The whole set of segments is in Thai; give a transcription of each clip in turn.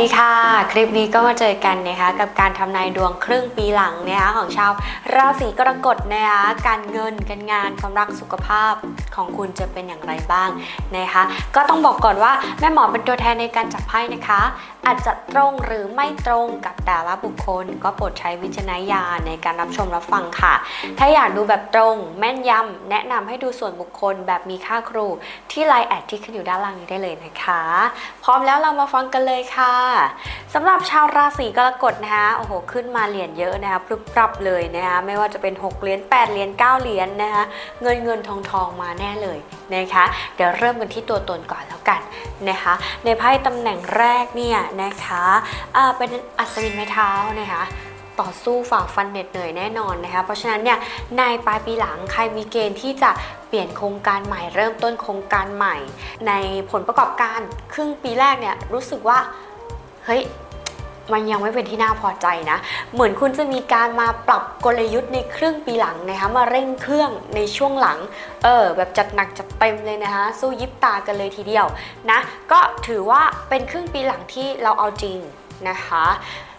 ดีค่ะ คลิปนี้ก็มาเจอกันนะคะกับการทำนายดวงครึ่งปีหลังนะคะของชาวราศีกรกฎนะคะการเงินการงานความรักสุขภาพของคุณจะเป็นอย่างไรบ้างนะคะ ก็ต้องบอกก่อนว่าแม่หมอเป็นตัวแทนในการจับไพ่นะคะอาจจะตรงหรือไม่ตรงกับแต่ละบุคคล ก็โปรดใช้วิจารณญาณในการรับชมรับฟังค่ะ ถ้าอยากดูแบบตรงแม่นยำแนะนำให้ดูส่วนบุคคลแบบมีค่าครู ที่ไลน์แอดที่ขึ้นอยู่ด้านล่างนี้ได้เลยนะคะ พร้อมแล้วเรามาฟังกันเลยค่ะสำหรับชาวราศีกรกฎนะคะโอ้โหขึ้นมาเหรียญเยอะนะคะพรึบปรับเลยนะคะไม่ว่าจะเป็น 6เหรียญ8เหรียญ9เหรียญนะคะเงินเงินทองทองมาแน่เลยนะคะ เดี๋ยวเริ่มกันที่ตัวตนก่อนแล้วกัน นะคะในไพ่ตำแหน่งแรกเนี่ยนะคะะเป็นอัศวินไม้เท้านะคะต่อสู้ฝ่าฟันเหน็ดเหนื่อยแน่นอนนะคะเพราะฉะนั้นเนี่ยในปลายปีหลังใครมีเกณฑ์ที่จะเปลี่ยนโครงการใหม่เริ่มต้นโครงการใหม่ ในผลประกอบการครึ่งปีแรกเนี่ยรู้สึกว่าเฮ้ย มันยังไม่เป็นที่น่าพอใจนะ เหมือนคุณจะมีการมาปรับกลยุทธ์ในครึ่งปีหลังนะคะ มาเร่งเครื่องในช่วงหลัง เออ แบบจัดหนักจัดเต็มเลยนะคะ สู้ยิบตากันเลยทีเดียวนะ ก็ถือว่าเป็นครึ่งปีหลังที่เราเอาจริงนะคะ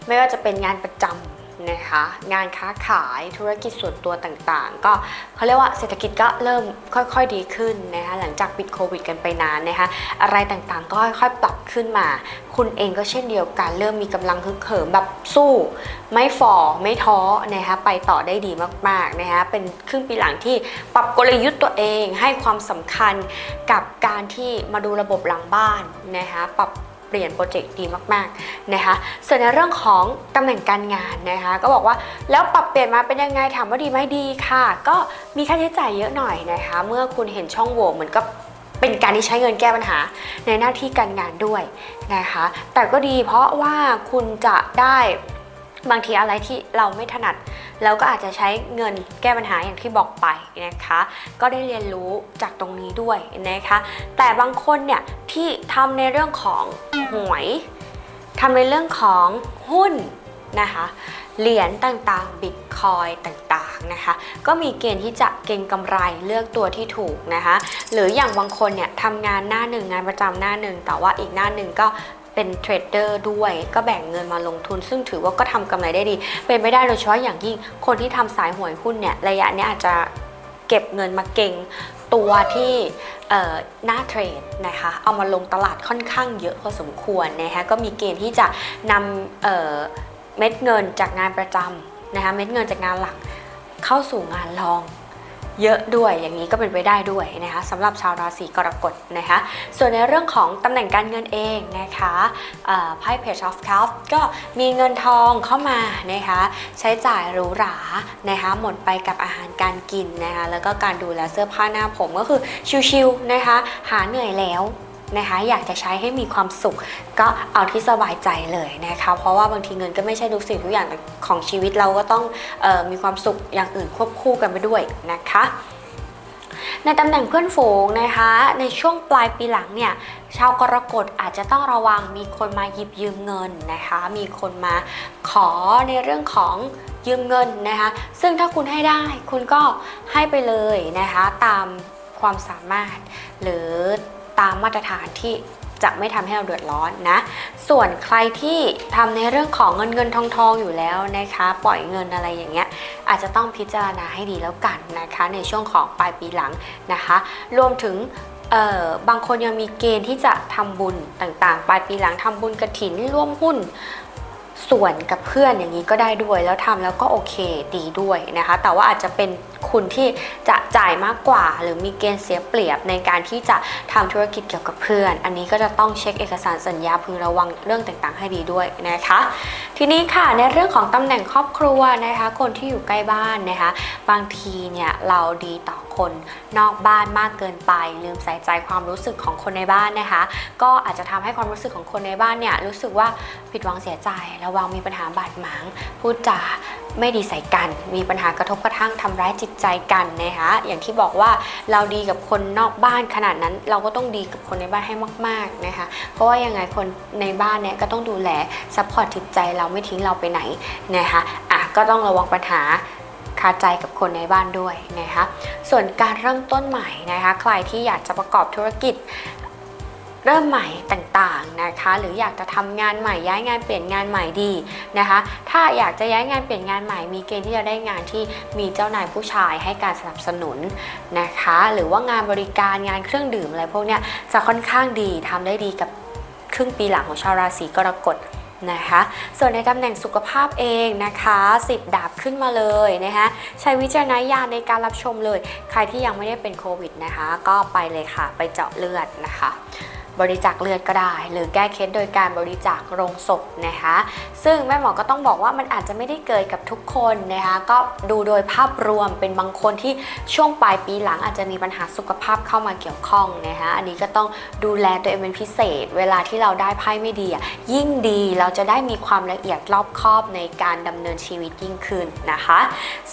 ไม่ว่าจะเป็นงานประจำ นะคะงานค้าขายธุรกิจส่วนตัวต่างๆ ก็เขาเรียกว่าเศรษฐกิจก็เริ่มค่อยๆดีขึ้นนะคะหลังจากปิดโควิดกันไปนานนะคะอะไรต่างๆ ก็ค่อยๆปรับขึ้นมา คุณเองก็เช่นเดียวกัน เริ่มมีกำลังฮึกเหิมแบบสู้ ไม่ฝ่อไม่ท้อนะคะไปต่อได้ดีมากๆนะคะเป็นครึ่งปีหลังที่ปรับกลยุทธ์ตัวเองให้ความสำคัญกับการที่มาดูระบบหลังบ้านนะคะปรับ ปลี่ยนโปรเจกต์ดีมากๆนะคะส่วนในเรื่องของตำแหน่งการงานนะคะก็บอกว่าแล้วปรับเปลี่ยนมาเป็นยังไงถามว่าดีไหมดีค่ะ ก็มีค่าใช้จ่ายเยอะหน่อยนะคะเมื่อคุณเห็นช่องโหว่เหมือนกับเป็นการที่ใช้เงินแก้ปัญหาในหน้าที่การงานด้วยนะคะแต่ก็ดีเพราะว่าคุณจะได้ บางทีอะไรที่เราไม่ถนัดแล้วก็อาจจะใช้เงินแก้ปัญหาอย่างที่บอกไปนะคะ ก็ได้เรียนรู้จากตรงนี้ด้วยนะคะ แต่บางคนเนี่ยที่ทำในเรื่องของหวยทำในเรื่องของหุ้นนะคะเหรียญต่างๆ บิตคอยต่างๆ นะคะ ก็มีเกณฑ์ที่จะเก็งกำไรเลือกตัวที่ถูกนะคะ หรืออย่างบางคนเนี่ยทำงานหน้าหนึ่งงานประจำหน้าหนึ่ง แต่ว่าอีกหน้าหนึ่งก็ เป็นเทรดเดอร์ด้วยก็แบ่งเงินมาลงทุน ซึ่งถือว่าก็ทำกำไรได้ดี เป็นไม่ได้โดยเฉพาะอย่างยิ่งคนที่ทำสายหวยหุ้นเนี่ยระยะนี้อาจจะเก็บเงินมาเก่งตัวที่หน้าเทรดนะคะเอามาลงตลาดค่อนข้างเยอะพอสมควรนะคะก็มีเกณฑ์ที่จะนำเเม็ดเงินจากงานประจำนะคะเม็ดเงินจากงานหลักเข้าสู่งานรอง เยอะด้วยอย่างนี้ก็เป็นไปได้ด้วยนะคะสำหรับชาวราศีกรกฎนะคะส่วนในเรื่องของตำแหน่งการเงินเองนะคะเอ่อไพ่ Page of Cups ก็มีเงินทองเข้ามานะคะใช้จ่ายหรูหรานะคะหมดไปกับอาหารการกินนะคะแล้วก็การดูแลเสื้อผ้าหน้าผมก็คือชิวๆนะคะหาเหนื่อยแล้ว นะคะ อยากจะใช้ให้มีความสุข ก็เอาที่สบายใจเลยนะคะ เพราะว่าบางทีเงินก็ไม่ใช่ทุกสิ่งทุกอย่างของชีวิตเราก็ต้องออมีความสุขอย่างอื่นควบคู่กันไปด้วยนะคะในตำแหน่งเพื่อนฝูงนะคะ ในช่วงปลายปีหลังเนี่ยชาวกรกฎอาจจะต้องระวังมีคนมาหยิบยืมเงินนะคะ มีคนมาขอในเรื่องของยืมเงินนะคะ ซึ่งถ้าคุณให้ได้คุณก็ให้ไปเลยนะคะ ตามความสามารถหรือ ตามมาตรฐานที่จะไม่ทำให้เราเดือดร้อนนะ ส่วนใครที่ทำในเรื่องของเงินเงินทองทองอยู่แล้วนะคะ ปล่อยเงินอะไรอย่างเงี้ย อาจจะต้องพิจารณาให้ดีแล้วกันนะคะ ในช่วงของปลายปีหลังนะคะ รวมถึงบางคนยังมีเกณฑ์ที่จะทำบุญต่างๆ ปลายปีหลังทำบุญกระถินร่วมหุ้น ส่วนกับเพื่อนอย่างนี้ก็ได้ด้วย แล้วทำแล้วก็โอเคดีด้วยนะคะ แต่ว่าอาจจะเป็นคุณที่จะจ่ายมากกว่า หรือมีเกณฑ์เสียเปรียบในการที่จะทำธุรกิจเกี่ยวกับเพื่อน อันนี้ก็จะต้องเช็คเอกสารสัญญาพึงระวังเรื่องต่างๆ ให้ดีด้วยนะคะ ทีนี้ค่ะในเรื่องของตำแหน่งครอบครัวนะคะ คนที่อยู่ใกล้บ้านนะคะ บางทีเนี่ยเราดีต่อคนนอกบ้านมากเกินไป ลืมใส่ใจความรู้สึกของคนในบ้านนะคะ ก็อาจจะทำให้ความรู้สึกของคนในบ้านเนี่ยรู้สึกว่าผิดหวังเสียใจแล้วระวังมีปัญหาบาดหมาง พูดจาไม่ดีใส่กัน มีปัญหากระทบกระทั่งทำร้ายจิตใจกันนะคะอย่างที่บอกว่าเราดีกับคนนอกบ้านขนาดนั้น เราก็ต้องดีกับคนในบ้านให้มากๆนะคะเพราะว่ายังไงคนในบ้านเนี่ยก็ต้องดูแลซัพพอร์ตจิตใจเราไม่ทิ้งเราไปไหนนะคะอะก็ต้องระวังปัญหาคาใจกับคนในบ้านด้วยนะคะส่วนการเริ่มต้นใหม่นะคะใครที่อยากจะประกอบธุรกิจ เริ่มใหม่ต่างๆนะคะ หรืออยากจะทำงานใหม่ย้ายงานเปลี่ยนงานใหม่ดีนะคะ ถ้าอยากจะย้ายงานเปลี่ยนงานใหม่มีเกณฑ์ที่จะได้งานที่มีเจ้านายผู้ชายให้การสนับสนุนนะคะ หรือว่างานบริการงานเครื่องดื่มอะไรพวกเนี้ยจะค่อนข้างดีทำได้ดีกับครึ่งปีหลังของชาวราศีกรกฎนะคะส่วนในตำแหน่งสุขภาพเองนะคะ10ดาบขึ้นมาเลยนะคะใช้วิจารณญาณในการรับชมเลย ใครที่ยังไม่ได้เป็นโควิดนะคะ ก็ไปเลยค่ะ ไปเจาะเลือดนะคะ บริจาคเลือดก็ได้ หรือแก้เคล็ดโดยการบริจาคโรงศพนะคะ ซึ่งแม่หมอก็ต้องบอกว่ามันอาจจะไม่ได้เกิดกับทุกคนนะคะก็ดูโดยภาพรวมเป็นบางคนที่ช่วงปลายปีหลังอาจจะมีปัญหาสุขภาพเข้ามาเกี่ยวข้องนะคะอันนี้ก็ต้องดูแลตัวเองเป็นพิเศษ เวลาที่เราได้ไพ่ไม่ดียิ่งดีเราจะได้มีความละเอียดรอบคอบในการดำเนินชีวิตยิ่งขึ้นนะคะ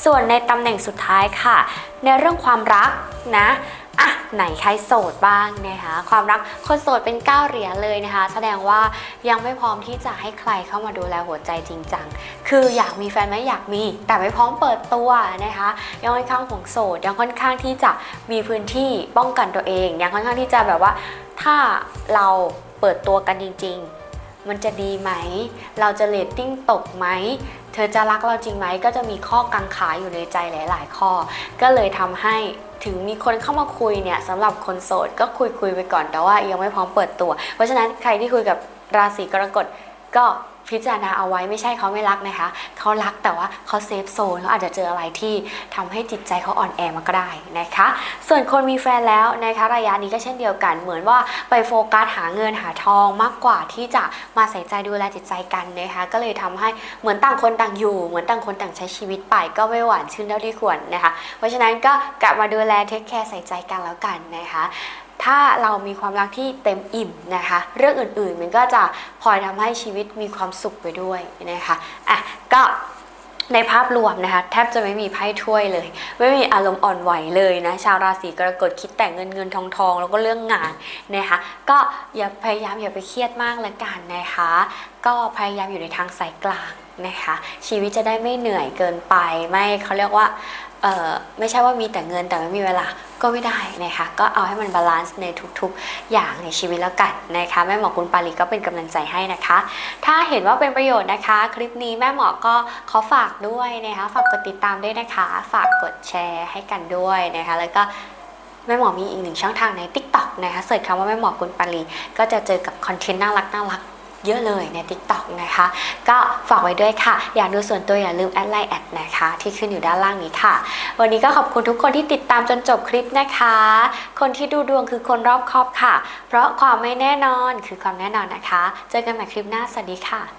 ส่วนในตำแหน่งสุดท้ายค่ะ ในเรื่องความรักนะ อะไหนใครโสดบ้างนะคะความรักคนโสดเป็น9ก้าเหรียญเลยนะคะ แสดงว่ายังไม่พร้อมที่จะให้ใครเข้ามาดูแลหัวใจจริงจังคืออยากมีแฟนไหมอยากมี แต่ไม่พร้อมเปิดตัวนะคะ ยังค่อนข้างของโสดยังค่อนข้างที่จะมีพื้นที่ป้องกันตัวเองยังค่อนข้างที่จะแบบว่า ถ้าเราเปิดตัวกันจริง ๆ มันจะดีไหม เราจะเลตติ้งตกไหม เธอจะรักเราจริงไหม ก็จะมีข้อกังขาอยู่ในใจหลาย ๆ ข้อ ก็เลยทำให้ถึงมีคนเข้ามาคุยเนี่ยสำหรับคนโสดก็คุยคุยๆไปก่อนแต่ว่ายังไม่พร้อมเปิดตัว เพราะฉะนั้นใครที่คุยกับราศีกรกฎก็ พิจารณาเอาไว้ไม่ใช่เขาไม่รักนะคะเขารักแต่ว่าเขาเซฟโซนเขาอาจจะเจออะไรที่ทำให้จิตใจเขาอ่อนแอมาก็ได้นะคะ ส่วนคนมีแฟนแล้วนะคะระยะนี้ก็เช่นเดียวกัน เหมือนว่าไปโฟกัสหาเงินหาทองมากกว่าที่จะมาใส่ใจดูแลจิตใจกันนะคะก็เลยทำให้เหมือนต่างคนต่างอยู่ เหมือนต่างคนต่างใช้ชีวิตไปก็ไม่หวานชื่นเท่าที่ควรนะคะ เพราะฉะนั้นก็กลับมาดูแลเทคแคร์ใส่ใจกันแล้วกันนะคะ ถ้าเรามีความรักที่เต็มอิ่มนะคะ เรื่องอื่นๆมันก็จะพลอยทำให้ชีวิตมีความสุขไปด้วยนะคะอะก็ในภาพรวมนะคะแทบจะไม่มีไพ่ถ้วยเลย ไม่มีอารมณ์อ่อนไหวเลยนะชาวราศีกรกฎคิดแต่เงินเงินทองทองแล้วก็เรื่องงานนะคะก็อย่าพยายามอย่าไปเครียดมากละกันนะคะ ก็พยายามอยู่ในทางสายกลางนะคะ ชีวิตจะได้ไม่เหนื่อยเกินไปไม่เขาเรียกว่า ไม่ใช่ว่ามีแต่เงินแต่ไม่มีเวลาก็ไม่ได้นะคะก็เอาให้มันบาลานซ์ในทุกๆ อย่างในชีวิตแล้วกันนะคะแม่หมอคุณปาลีก็เป็นกำลังใจให้นะคะ ถ้าเห็นว่าเป็นประโยชน์นะคะ คลิปนี้แม่หมอก็ขอฝากด้วยนะคะฝากกดติดตามด้วยนะคะ ฝากกดแชร์ให้กันด้วยนะคะแล้วก็แม่หมอมีอีกหนึ่งช่องทางใน TikTok นะคะเสิร์ชคำว่าแม่หมอคุณปาลีก็จะเจอกับคอนเทนต์น่ารักน่ารัก เยอะเลยใน TikTok นะคะ ก็ฝากไว้ด้วยค่ะ อยากดูส่วนตัวอย่าลืมแอดไลน์แอดนะคะ ที่ขึ้นอยู่ด้านล่างนี้ค่ะ วันนี้ก็ขอบคุณทุกคนที่ติดตามจนจบคลิปนะคะ คนที่ดูดวงคือคนรอบคอบค่ะ เพราะความไม่แน่นอนคือความแน่นอนนะคะ เจอกันใหม่คลิปหน้า สวัสดีค่ะ